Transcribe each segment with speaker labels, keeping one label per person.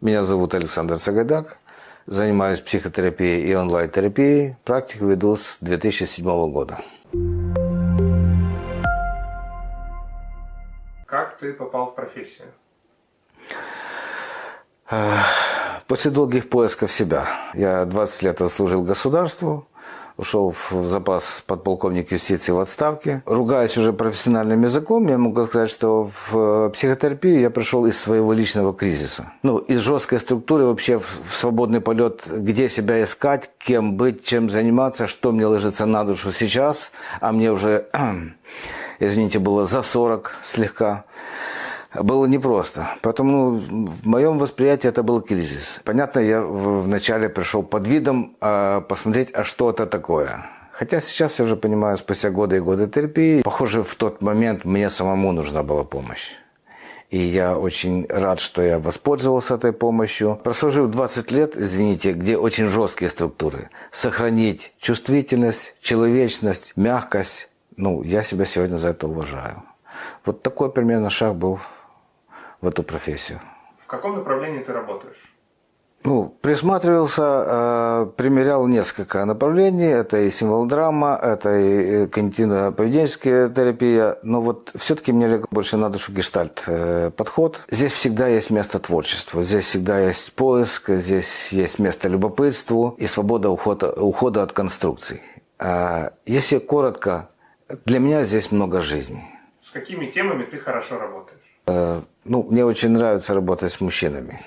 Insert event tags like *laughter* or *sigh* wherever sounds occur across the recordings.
Speaker 1: Меня зовут Александр Сагайдак. Занимаюсь психотерапией и онлайн-терапией. Практику веду с 2007 года.
Speaker 2: Как ты попал в профессию?
Speaker 1: После долгих поисков себя. Я 20 лет отслужил государству, ушел в запас подполковник юстиции в отставке. Ругаясь уже профессиональным языком, я могу сказать, что в психотерапию я пришел из своего личного кризиса. Ну, из жесткой структуры вообще в в свободный полет, где себя искать, кем быть, чем заниматься, что мне ложится на душу сейчас, а мне уже, *clears throat* извините, было за 40 слегка было непросто. Поэтому ну, в моем восприятии это был кризис. Понятно, я вначале пришел под видом а, посмотреть, а что это такое. Хотя сейчас я уже понимаю, спустя годы и годы терапии, похоже, в тот момент мне самому нужна была помощь. И я очень рад, что я воспользовался этой помощью. Прослужив 20 лет, извините, где очень жесткие структуры, сохранить чувствительность, человечность, мягкость, ну, я себя сегодня за это уважаю. Вот такой примерно шаг был в эту профессию.
Speaker 2: В каком направлении ты работаешь?
Speaker 1: Ну, присматривался, э, примерял несколько направлений. Это и символ-драма, это и когнитивно-поведенческая терапия. Но вот все-таки мне лег больше на душу гештальт э, подход. Здесь всегда есть место творчеству, здесь всегда есть поиск, здесь есть место любопытству и свобода ухода, ухода от конструкций. А Если коротко, для меня здесь много жизни.
Speaker 2: С какими темами ты хорошо работаешь?
Speaker 1: Ну, мне очень нравится работать с мужчинами.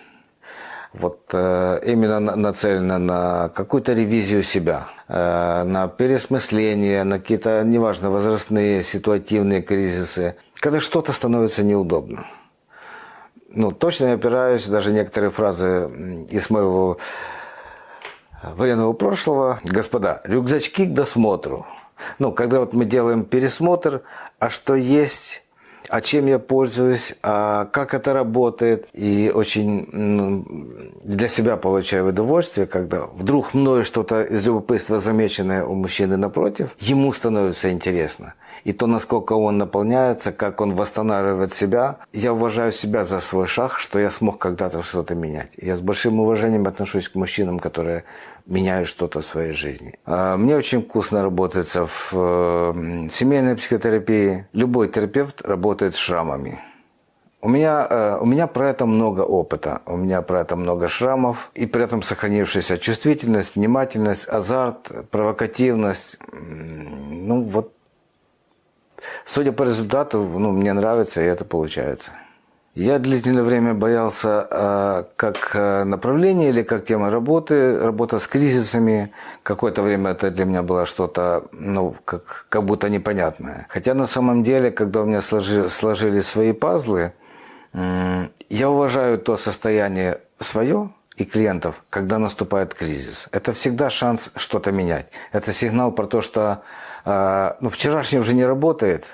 Speaker 1: Вот э, именно на- нацелено на какую-то ревизию себя, э, на пересмысление, на какие-то, неважно, возрастные, ситуативные кризисы, когда что-то становится неудобно. Ну, точно я опираюсь, даже некоторые фразы из моего военного прошлого. Господа, рюкзачки к досмотру. Ну, когда вот мы делаем пересмотр, а что есть, а чем я пользуюсь, а как это работает. И очень ну, для себя получаю удовольствие, когда вдруг мною что-то из любопытства замеченное у мужчины напротив, ему становится интересно. И то, насколько он наполняется, как он восстанавливает себя. Я уважаю себя за свой шаг, что я смог когда-то что-то менять. Я с большим уважением отношусь к мужчинам, которые меняют что-то в своей жизни. А, Мне очень вкусно работается в э, семейной психотерапии. Любой терапевт работает с шрамами. У меня, э, у меня про это много опыта, у меня про это много шрамов, и при этом сохранившаяся чувствительность, внимательность, азарт, провокативность. Ну вот, судя по результату, ну, мне нравится, и это получается. Я длительное время боялся э, как э, направление или как тема работы, работа с кризисами. Какое-то время это для меня было что-то, ну, как, как будто непонятное. Хотя на самом деле, когда у меня сложи, сложились свои пазлы, я уважаю то состояние свое и клиентов, когда наступает кризис. Это всегда шанс что-то менять. Это сигнал про то, что э, ну, вчерашний уже не работает,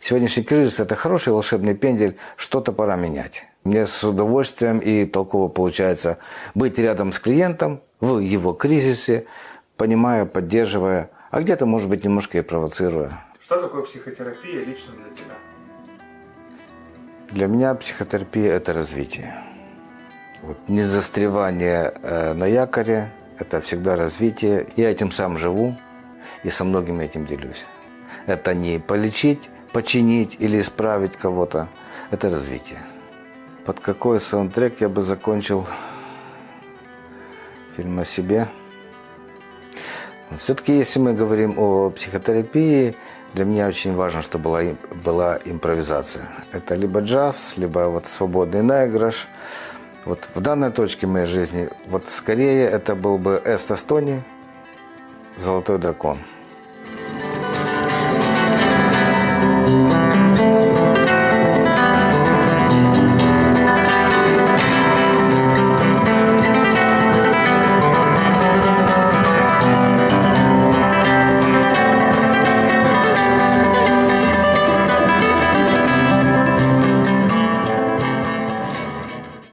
Speaker 1: Сегодняшний кризис – это хороший волшебный пендель, что-то пора менять. Мне с удовольствием и толково получается быть рядом с клиентом в его кризисе, понимая, поддерживая, а где-то, может быть, немножко и провоцируя.
Speaker 2: Что такое психотерапия лично для тебя?
Speaker 1: Для меня психотерапия – это развитие. Вот не застревание э, на якоре – это всегда развитие. Я этим сам живу и со многими этим делюсь. Это не полечить, починить или исправить кого-то. Это развитие. Под какой саундтрек я бы закончил фильм о себе? Все-таки, если мы говорим о психотерапии, для меня очень важно, чтобы была, была импровизация. Это либо джаз, либо вот свободный наигрыш. Вот в данной точке моей жизни, вот скорее это был бы Эст «Золотой дракон».